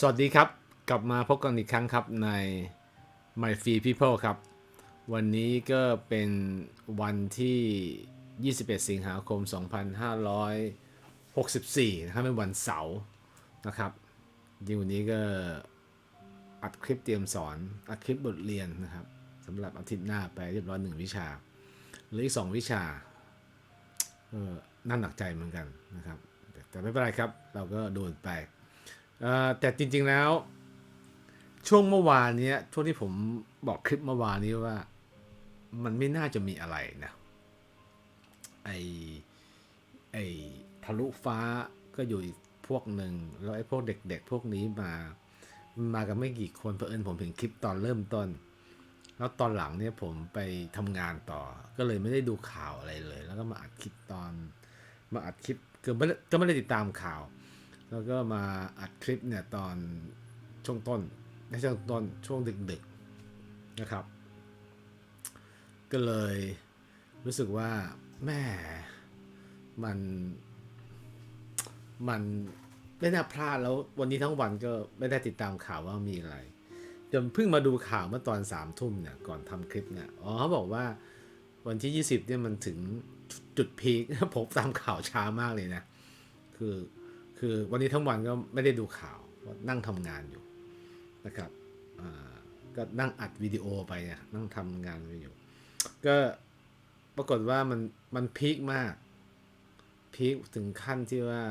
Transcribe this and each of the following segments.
สวัสดีครับ กลับมาพบกันอีกครั้งครับใน My Free People ครับ วันนี้ก็เป็นวันที่ 21 สิงหาคม 2564 นะครับเป็นวันเสาร์นะครับจริงวันนี้ก็อัดคลิปเตรียมสอน อัดคลิปบทเรียนนะครับสำหรับอาทิตย์หน้าไปเรียบร้อยหนึ่งวิชาหรืออีกสองวิชาเออน่าหนักใจเหมือนกันนะครับ แต่ไม่เป็นไรครับ เราก็โดนไป แต่จริง ๆแล้ว ช่วงเมื่อวานเนี้ยช่วงที่ผมบอกคลิปเมื่อวานนี้ว่า มันไม่น่าจะมีอะไรนะไอไอทะลุฟ้าก็อยู่อีกพวกหนึ่งแล้วไอ้พวกเด็ก ๆ พวกนี้มา มากันไม่กี่คนเผอิญผมเห็นคลิปตอนเริ่มต้น แล้วตอนหลังเนี่ยผมไปทำงานต่อ ก็เลยไม่ได้ดูข่าวอะไรเลย แล้วก็มาอัดคลิปตอน มาอัดคลิปก็ไม่ได้ก็ไม่ได้ติดตามข่าว แล้วก็มาอัดคลิปเนี่ยตอนช่วงต้นในช่วงต้นช่วงดึกๆนะครับ ก็เลยรู้สึกว่าแม่มันมันไม่น่าพลาดแล้ววันนี้ทั้งวันก็ไม่ได้ติดตามข่าวว่ามีอะไรจนเพิ่งมาดูข่าวเมื่อตอนสามทุ่มเนี่ยก่อนทำคลิปเนี่ยอ๋อเขาบอกว่าวันที่ 20เนี่ยมันถึงจุดพีคผมตามข่าวช้ามากเลยนะ คือ คือวันนี้ทั้งวันก็ไม่ได้ดูข่าวเพรานั่งทำงานอยู่นะครับก็นั่งอัดวิดีโอไปนั่งทำงานไปอยู่ ก็ปรากฏว่ามันมันพีคมาก พีคถึงขั้นที่ว่า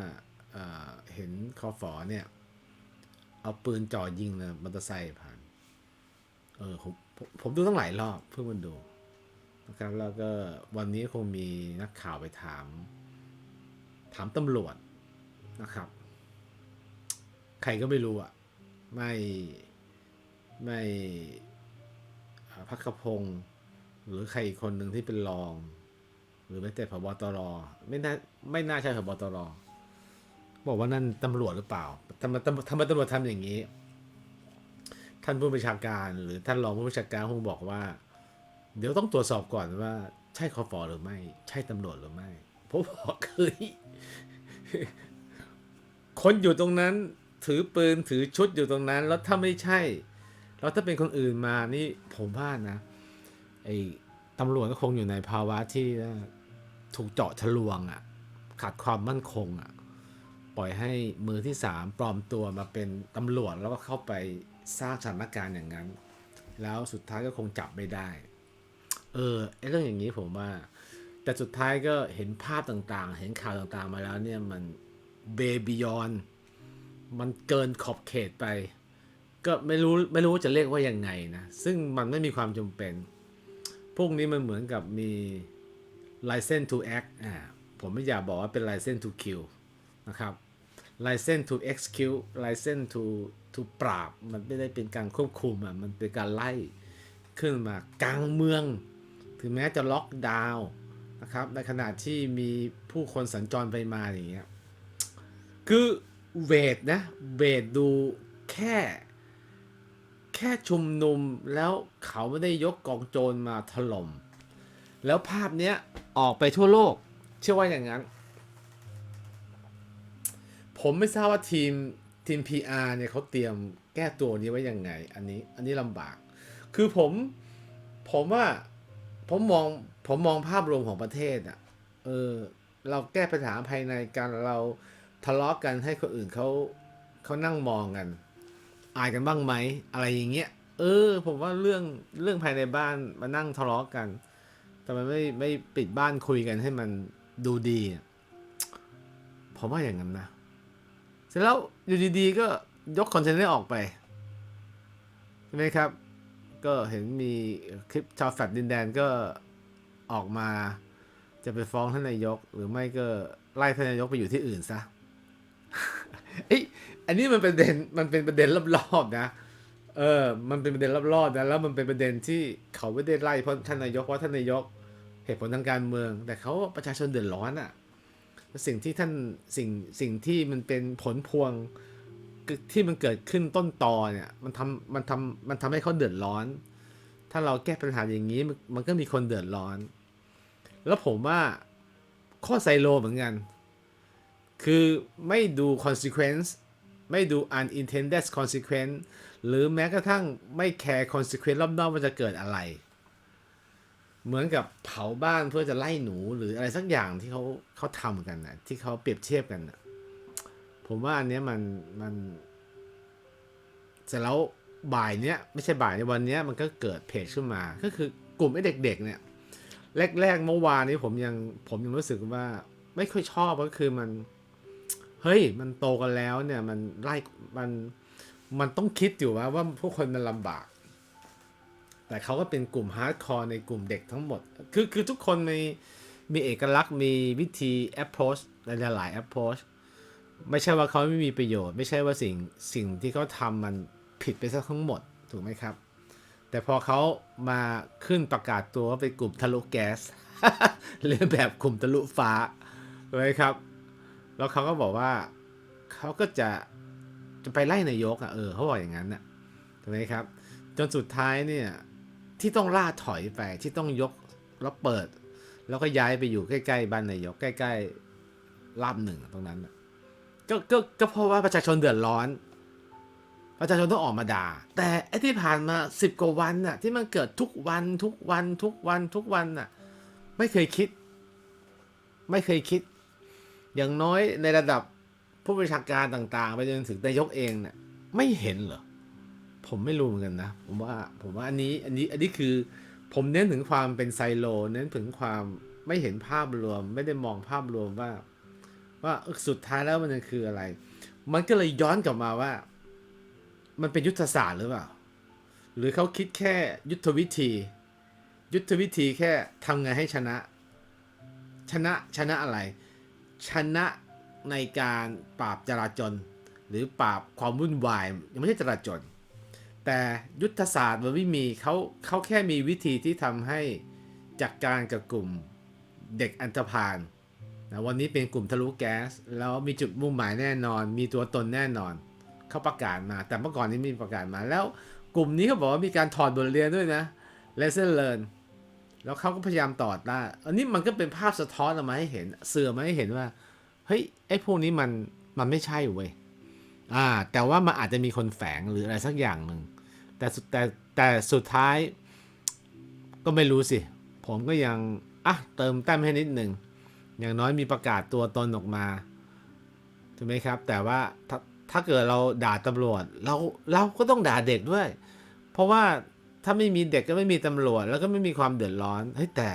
เห็นคอฟอเนี่ย เอาปืนจ่อยิงเลยมอเตอร์ไซค์ผ่าน เออผมผมผมดูตั้งหลายรอบเพื่อมันดูนะครับแล้วก็วันนี้คงมีนักข่าวไปถาม ถามตำรวจ นะครับ ใครก็ไม่รู้อะไม่ไม่พักขพง หรือใครอีกคนหนึ่งที่เป็นรอง หรือแม้แต่พบตรไม่น่าไม่น่าใช่พบตรบอกว่านั่นตำรวจหรือเปล่าทำไมตำทำไมตำรวจทำอย่างนี้ ท่านผู้บัญชาการหรือท่านรองผู้บัญชาการคงบอกว่า เดี๋ยวต้องตรวจสอบก่อนว่า ใช่คอฟอหรือไม่ ใช่ตำรวจหรือไม่ผมบอกเฮ้ย คนอยู่ตรงนั้นถือปืนถือชุดอยู่ตรงนั้น แล้วถ้าไม่ใช่ แล้วถ้าเป็นคนอื่นมานี่ผมว่านะไอ้ตำรวจก็คงอยู่ในภาวะที่ถูกเจาะทะลวงอะ่ะขาดความมั่นคงอะ่ะปล่อยให้มือที่สามปลอมตัวมาเป็นตำรวจแล้วก็เข้าไปสร้างสถานการณ์อย่างนั้น แล้วสุดท้ายก็คงจับไม่ได้ เออไอ้เรื่องอย่างนี้ผมว่า แต่สุดท้ายก็เห็นภาพต่างๆ เห็นข่าวต่างๆมาแล้วเนี่ยมัน เบบียอนมันเกินขอบเขตไป ก็ไม่รู้ไม่รู้จะเรียกว่ายังไงนะ ซึ่งมันไม่มีความจำเป็น พวกนี้มันเหมือนกับมี license to act อ่าผมไม่อยากบอกว่าเป็น license to kill นะครับ license to execute license to to ปราบ มันไม่ได้เป็นการควบคุมอะมันเป็นการไล่ขึ้นมากลางเมือง ถึงแม้จะล็อกดาวน์นะครับในขณะที่มีผู้คนสัญจรไปมาอย่างเงี้ย คือเวทนะ เวทดูแค่ แค่ชุมนุมแล้วเขาไม่ได้ยกกองโจรมาถล่ม แล้วภาพเนี้ยออกไปทั่วโลก เชื่อว่าอย่างนั้น ผมไม่ทราบว่าทีมทีม PR เนี่ยเขาเตรียมแก้ตัวนี้ไว้ยังไง อันนี้อันนี้ลำบาก คือผมผมว่าผมมองผมมองภาพรวมของประเทศอะเออเราแก้ปัญหาภายในกันเรา ทะเลาะกันให้คนอื่นเขาเขานั่งมองกัน อายกันบ้างไหมอะไรอย่างเงี้ยเออ ผมว่าเรื่องเรื่องภายในบ้านมานั่งทะเลาะกันทำไมไม่ไม่ปิดบ้านคุยกันให้มันดูดีผมว่าอย่างนั้นนะเสร็จแล้วอยู่ดีๆ ก็ยกคอนเทนเนอร์ออกไปใช่ไหมครับ ก็เห็นมีคลิปชาวแฟลตดินแดนก็ออกมาจะไปฟ้องท่านนายก หรือไม่ก็ไล่ท่านนายกไปอยู่ที่อื่นซะ เอ้ยอันนี้มันเป็นประเด็นมันเป็นประเด็นรอบๆนะ เออ มันเป็นประเด็นรอบๆนะแล้วมันเป็นประเด็นที่เขาไม่ได้ไล่เพราะท่านนายกเพราะท่านนายกเหตุผลทางการเมือง แต่เขาประชาชนเดือดร้อนอะ่ะสิ่งที่ท่านสิ่งสิ่งที่มันเป็นผลพวงที่มันเกิดขึ้นต้นตอเนี่ยมันทำมันทำมันทำให้เขาเดือดร้อน ถ้าเราแก้ปัญหาอย่างนี้มันมันก็มีคนเดือดร้อน แล้วผมว่าข้อไซโลเหมือนกัน คือไม่ดู consequence ไม่ดู unintended consequence หรือแม้กระทั่งไม่แคร์ consequence รอบนอกว่าจะเกิดอะไร เหมือนกับเผาบ้านเพื่อจะไล่หนูหรืออะไรสักอย่างที่เขาเขาทำกันนะที่เขาเปรียบเทียบกันนะผมว่าอันเนี้ยมันมันเสร็จแล้วบ่ายเนี้ยไม่ใช่บ่ายในวันเนี้ยมันก็เกิดเพจขึ้นมา ก็คือกลุ่มไอ้เด็ก ๆ เนี่ยแรกๆเมื่อวานนี้ผมยังผมยังรู้สึกว่าไม่ค่อยชอบก็คือมัน เฮ้ย มันโตกันแล้วเนี่ย มันไล่มันมันต้องคิดอยู่ว่าว่าพวกคนมันลำบาก แต่เขาก็เป็นกลุ่มฮาร์ดคอร์ในกลุ่มเด็กทั้งหมด คือคือทุกคนมีมีเอกลักษณ์มีวิธี approach หลายๆ approach ไม่ใช่ว่าเขาไม่มีประโยชน์ ไม่ใช่ว่าสิ่งสิ่งที่เขาทำมันผิดไปซะทั้งหมดถูกไหมครับ แต่พอเขามาขึ้นประกาศตัวว่าเป็นกลุ่มทะลุแก๊สเรียนแบบกลุ่มทะลุฟ้าถูกไหมครับ แล้วเขาก็บอกว่าเขาก็จะจะไปไล่นายกอะเออเขาบอกอย่างนั้นน่ะถูกไหมครับ จนสุดท้ายเนี่ยที่ต้องล่าถอยไปที่ต้องยกแล้วเปิด แล้วก็ย้ายไปอยู่ใกล้ๆบ้านนายกใกล้ๆลาบหนึ่งตรงนั้นก็ก็ก็เพราะว่าประชาชนเดือดร้อน ประชาชนต้องออกมาด่า แต่ไอ้ที่ผ่านมาสิบกว่าวันน่ะ ที่มันเกิดทุกวันทุกวันทุกวันทุกวันน่ะ ไม่เคยคิด ไม่เคยคิด อย่างน้อยในระดับผู้บริชาการต่าง ๆ ไปจนถึงนายกเองเนี่ยไม่เห็นเหรอ ผมไม่รู้เหมือนกันนะ ผมว่าผมว่าอันนี้อันนี้อันนี้คือผมเน้นถึงความเป็นไซโล เน้นถึงความไม่เห็นภาพรวม ไม่ได้มองภาพรวมว่า ว่าสุดท้ายแล้วมันคืออะไร มันก็เลยย้อนกลับมาว่า มันเป็นยุทธศาสตร์หรือเปล่า หรือเขาคิดแค่ยุทธวิธี ยุทธวิธีแค่ทำไงให้ชนะ ชนะชนะอะไร ชนะในการปราบจราจนหรือปราบความวุ่นวายยังไม่ใช่จราจนแต่ยุทธศาสตร์มันไม่มีเขาเขาแค่มีวิธีที่ทำให้จัดกการกับกลุ่มเด็กอันธพาลนะวันนี้เป็นกลุ่มทะลุแก๊ส แล้วมีจุดมุ่งหมายแน่นอน มีตัวตนแน่นอน เขาประกาศมา แต่เมื่อก่อนนี้ไม่มีประกาศมาแล้วกลุ่มนี้เขาบอกว่ามีการถอดบทเรียนด้วยนะ lesson learn แล้วเขาก็พยายามต่อต้านอันนี้มันก็เป็นภาพสะท้อนออกมาให้เห็นเสื่อมาให้เห็นว่า เฮ้ยไอ้พวกนี้มันมันไม่ใช่เว้ยอ่า แต่ว่ามันอาจจะมีคนแฝงหรืออะไรสักอย่างหนึ่งแต่สุดแต่แต่สุดท้าย ก็ไม่รู้สิ ผมก็ยังอะเติมแต้มให้นิดหนึ่งอย่างน้อยมีประกาศตัวตนออกมาถูกไหมครับ แต่ว่าถ้าถ้าเกิดเราด่าตำรวจเราเราก็ต้องด่าเด็กด้วย เพราะว่า ถ้าไม่มีเด็กก็ไม่มีตำรวจ แล้วก็ไม่มีความเดือดร้อนเฮ้ยแต่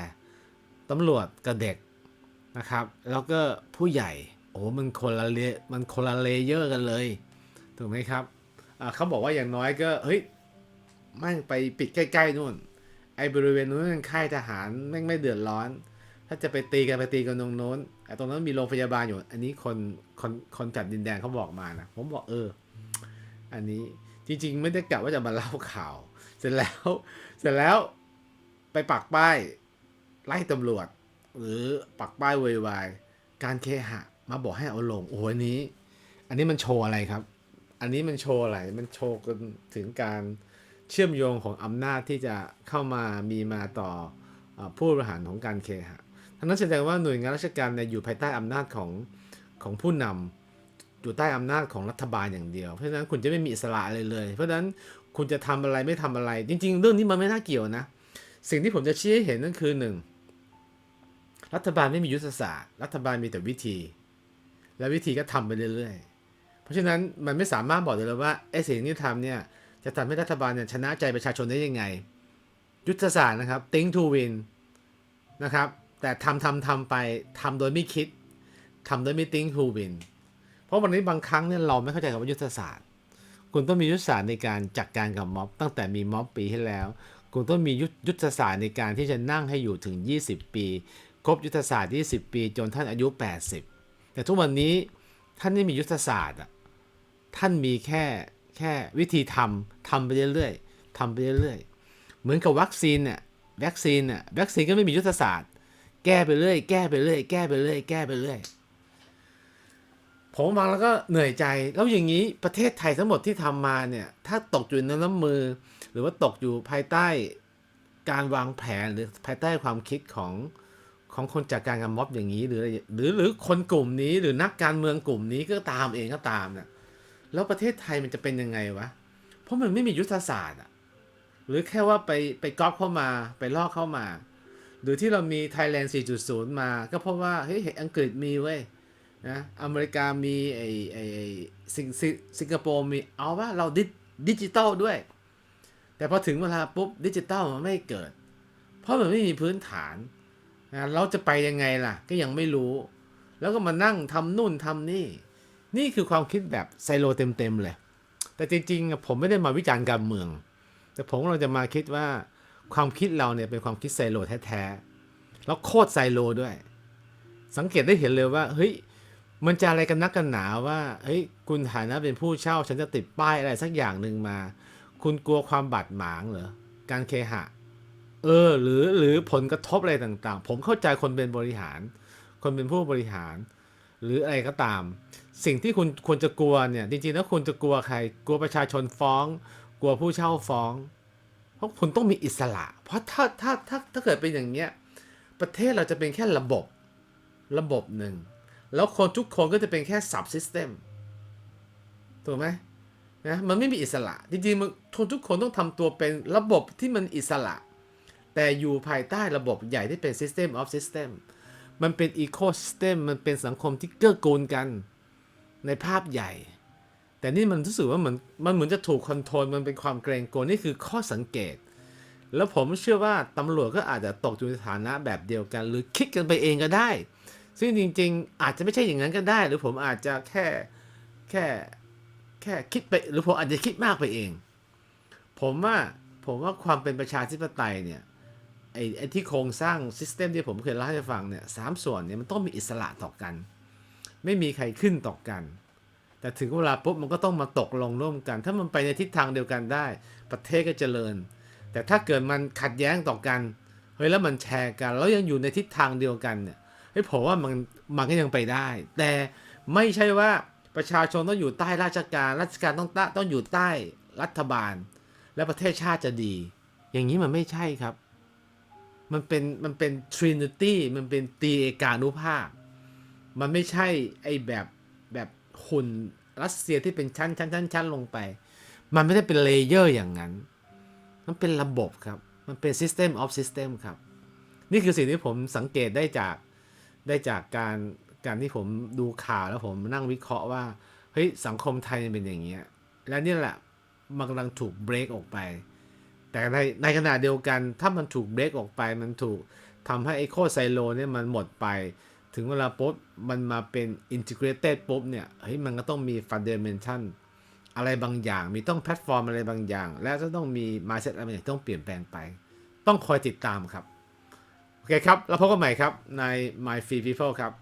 ตำรวจกับเด็กนะครับ แล้วก็ผู้ใหญ่โอ้มันคนละเลมันคนละเลเยอร์กันเลย ถูกไหมครับเขาบอกว่าอย่างน้อยก็เฮ้ยแม่งไปปิดใกล้ๆนู่น ไอ้บริเวณนู้นมันค่ายทหารแม่งไม่เดือดร้อน ถ้าจะไปตีกันไปตีกันตรงโน้นไอ้ตรงนั้นมีโรงพยาบาลอยู่ อันนี้คนคนคนจัดดินแดนเขาบอกมานะผมบอกเออ อันนี้จริง ๆ ไม่ได้กะว่าจะมาเล่าข่าว เสร็จแล้ว เสร็จแล้วไปปักป้ายไล่ตำรวจ หรือปักป้ายวยวายการเคหะ มาบอกให้เอาลง โอ้โหนี้ อันนี้มันโชว์อะไรครับ อันนี้มันโชว์อะไร มันโชว์กันถึงการเชื่อมโยงของอำนาจที่จะเข้ามามีมาต่ออผู้บริหารของการเคหะทั้งนั้นแสดงว่าหน่วยงานราชการเนี่ยอยู่ภายใต้อำนาจของของผู้นำอยู่ใต้อำนาจของรัฐบาลอย่างเดียว เพราะฉะนั้นคุณจะไม่มีอิสระอะไรเลย เพราะฉะนั้น คุณจะทำอะไรไม่ทำอะไร จริง ๆ เรื่องนี้มันไม่น่าเกี่ยวนะ สิ่งที่ผมจะชี้ให้เห็นนั่นคือหนึ่งรัฐบาลไม่มียุทธศาสตร์ รัฐบาลมีแต่วิธี และวิธีก็ทำไปเรื่อยๆ เพราะฉะนั้นมันไม่สามารถบอกได้เลยว่าไอ้สิ่งที่ทำเนี่ยจะทำให้รัฐบาลเนี่ยชนะใจประชาชนได้ยังไง ยุทธศาสตร์นะครับ think to win นะครับ แต่ทำทำทำไปทำโดยไม่คิดทำโดยไม่ think to win เพราะวันนี้บางครั้งเนี่ยเราไม่เข้าใจคำว่ายุทธศาสตร์ คุณต้องมียุทธศาสตร์ในการจัดการกับม็อบ ตั้งแต่มีม็อบปีที่แล้ว คุณต้องมียุทธศาสตร์ในการที่จะนั่งให้อยู่ถึง 20 ปี ครบยุทธศาสตร์ 20 ปี จนท่านอายุ 80 แต่ทุกวันนี้ท่านไม่มียุทธศาสตร์ท่านมีแค่แค่วิธีทำทำไปเรื่อยๆทำไปเรื่อยๆ เหมือนกับวัคซีนเนี่ยวัคซีนเนี่ยวัคซีนก็ไม่มียุทธศาสตร์ แก้ไปเรื่อย แก้ไปเรื่อย แก้ไปเรื่อย แก้ไปเรื่อย ผมฟังแล้วก็เหนื่อยใจ แล้วอย่างนี้ประเทศไทยทั้งหมดที่ทำมาเนี่ย ถ้าตกอยู่ในน้ำมือ หรือว่าตกอยู่ภายใต้การวางแผนหรือภายใต้ความคิดของของคนจัดการกับม็อบอย่างนี้ หรือหรือหรือคนกลุ่มนี้หรือนักการเมืองกลุ่มนี้ก็ตามเองก็ตามเนี่ยแล้วประเทศไทยมันจะเป็นยังไงวะ เพราะมันไม่มียุทธศาสตร์อะหรือแค่ว่าไปไปก๊อปเข้ามาไปลอกเข้ามา หรือที่เรามี Thailand 4.0 มา ก็เพราะว่าเฮ้ยเห็นอังกฤษมีเว้ย นะอเมริกามีไอไอสิงสิงคโปร์มีเอาว่าเราดิดิจิตอลด้วย แต่พอถึงเวลาปุ๊บดิจิตอลมันไม่เกิด เพราะมันไม่มีพื้นฐานนะเราจะไปยังไงล่ะ ก็ยังไม่รู้ แล้วก็มานั่งทำนู่นทำนี่ นี่คือความคิดแบบไซโลเต็มๆเลย แต่จริงๆ ผมไม่ได้มาวิจารณ์การเมือง แต่ผมเราจะมาคิดว่าความคิดเราเนี่ยเป็นความคิดไซโลแท้ๆแล้วโคตรไซโลด้วย สังเกตได้เห็นเลยว่าเฮ้ย มันจะอะไรกันนักกันหนาว่า เฮ้ย คุณฐานะเป็นผู้เช่า ฉันจะติดป้ายอะไรสักอย่างหนึ่งมา คุณกลัวความบาดหมางเหรอ การเคหะ เออ หรือ หรือผลกระทบอะไรต่างๆ ผมเข้าใจคนเป็นบริหาร คนเป็นผู้บริหาร หรืออะไรก็ตาม สิ่งที่คุณควรจะกลัวเนี่ย จริงๆ แล้วคุณจะกลัวใคร กลัวประชาชนฟ้อง กลัวผู้เช่าฟ้อง เพราะคุณต้องมีอิสระ เพราะถ้า ถ้า ถ้า ถ้าเกิดเป็นอย่างเงี้ย ประเทศเราจะเป็นแค่ระบบ ระบบหนึ่ง แล้วคนทุกคนก็จะเป็นแค่ sub system ถูกไหมนะมันไม่มีอิสระ จริงๆมันทุกทุกคนต้องทำตัวเป็นระบบที่มันอิสระ แต่อยู่ภายใต้ระบบใหญ่ที่เป็น system of system มันเป็น ecosystem มันเป็นสังคมที่เกื้อกูลกันในภาพใหญ่ แต่นี่มันรู้สึกว่าเหมือนมันเหมือนจะถูกคอนโทรลมันเป็นความเกรงกลัวนี่คือข้อสังเกต แล้วผมเชื่อว่าตำรวจก็อาจจะตกอยู่ในฐานะแบบเดียวกัน หรือคิดกันไปเองก็ได้ ซึ่งจริง ๆ อาจจะไม่ใช่อย่างนั้นก็ได้ หรือผมอาจจะแค่แค่แค่คิดไปหรือผมอาจจะคิดมากไปเอง ผมว่าผมว่าความเป็นประชาธิปไตยเนี่ยไอ้ไอที่โครงสร้างซิสเต็มที่ผมเคยเล่าให้ฟังเนี่ยสามส่วนเนี่ยมันต้องมีอิสระต่อกัน ไม่มีใครขึ้นต่อกัน แต่ถึงเวลาปุ๊บมันก็ต้องมาตกลงร่วมกัน ถ้ามันไปในทิศทางเดียวกันได้ ประเทศก็เจริญ แต่ถ้าเกิดมันขัดแย้งต่อกันเฮ้ยแล้วมันแชร์กัน แล้วยังอยู่ในทิศทางเดียวกันเนี่ย เฮ้ยผมว่ามันมันก็ยังไปได้ แต่ไม่ใช่ว่าประชาชนต้องอยู่ใต้ราชการ ราชการต้องต้ต้องอยู่ใต้รัฐบาล และประเทศชาติจะดี อย่างนี้มันไม่ใช่ครับ มันเป็นมันเป็น trinity มันเป็นตีเอกานุภาพ มันไม่ใช่ไอแบบแบบหุ่นรัสเซียที่เป็นชั้นชั้นชั้นชั้นลงไป มันไม่ได้เป็นเลเยอร์อย่างนั้น มันเป็นระบบครับ มันเป็น system of system ครับ นี่คือสิ่งที่ผมสังเกตได้จาก ได้จากการการที่ผมดูข่าวแล้วผมนั่งวิเคราะห์ว่าเฮ้ยสังคมไทยเป็นอย่างเงี้ยและนี่แหละมันกำลังถูกเบรกออกไป แต่ในในขณะเดียวกันถ้ามันถูกเบรกออกไป มันถูกทำให้ไอโคไซโลเนี่ยมันหมดไป ถึงเวลาปุ๊บมันมาเป็นอินทิเกรเต็ดปุ๊บเนี่ยเฮ้ยมันก็ต้องมีฟันเดเมนชั่นอะไรบางอย่าง มีต้องแพลตฟอร์มอะไรบางอย่าง และจะต้องมีมาเซ็ตอะไรบางอย่างต้องเปลี่ยนแปลงไป ต้องคอยติดตามครับ โอเคครับ แล้วพบกันใหม่ครับใน My Free People ครับ